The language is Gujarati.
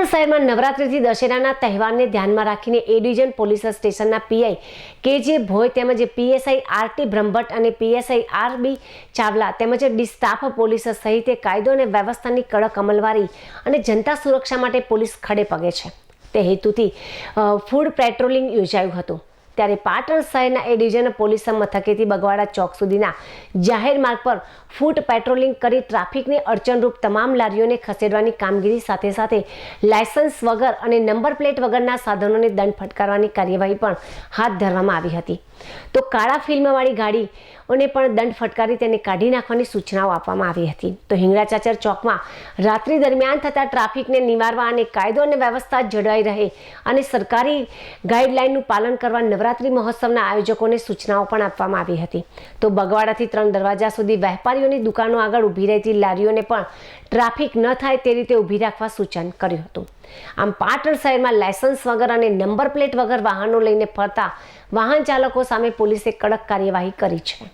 પાટણ શહેરમાં નવરાત્રિથી દશેરાના તહેવારને ધ્યાનમાં રાખીને એ ડિવિઝન પોલીસ સ્ટેશનના પીઆઈ કે જે ભોય તેમજ પીએસઆઈ આરટી બ્રહ્મભટ્ટ અને પીએસઆઈ આર બી ચાવલા તેમજ ડી સ્ટાફ પોલીસ સહિત કાયદો અને વ્યવસ્થાની કડક અમલવારી અને જનતા સુરક્ષા માટે પોલીસ ખડે પગે છે. તે હેતુથી ફૂડ પેટ્રોલિંગ યોજાયું હતું. ત્યારે પાટણ શહેરના એ ડિવિઝન પોલીસ મથકેથી બગવાડા ચોક સુધીના જાહેર માર્ગ પર ફૂટ પેટ્રોલિંગ કરી ટ્રાફિકને અડચણરૂપ તમામ લારીઓને ખસેડવાની કામગીરી સાથે સાથે લાયસન્સ વગર અને નંબર પ્લેટ વગરના સાધનોને દંડ ફટકારવાની કાર્યવાહી પણ હાથ ધરવામાં આવી હતી. તો કાળા ફિલ્મવાળી ગાડીઓને પણ દંડ ફટકારી તેને કાઢી નાખવાની સૂચનાઓ આપવામાં આવી હતી. તો હિંગળાચાચર ચોકમાં રાત્રિ દરમિયાન થતા ટ્રાફિકને નિવારવા અને કાયદો અને વ્યવસ્થા જળવાઈ રહે અને સરકારી ગાઈડલાઇનનું પાલન કરવા નવરાત્રિ મહોત્સવના આયોજકોને સૂચનાઓ પણ આપવામાં આવી હતી. તો બગવાડાથી ત્રણ દરવાજા સુધી વેપારીઓની દુકાનો આગળ ઊભી રહેતી લારીઓને પણ ટ્રાફિક ન થાય તે રીતે ઊભી રાખવા સૂચન કર્યું હતું. આમ પાટણ શહેરમાં લાયસન્સ વગર અને નંબર પ્લેટ વગર વાહનો લઈને ફરતા વાહન ચાલકો સામે પોલીસે કડક કાર્યવાહી કરી છે.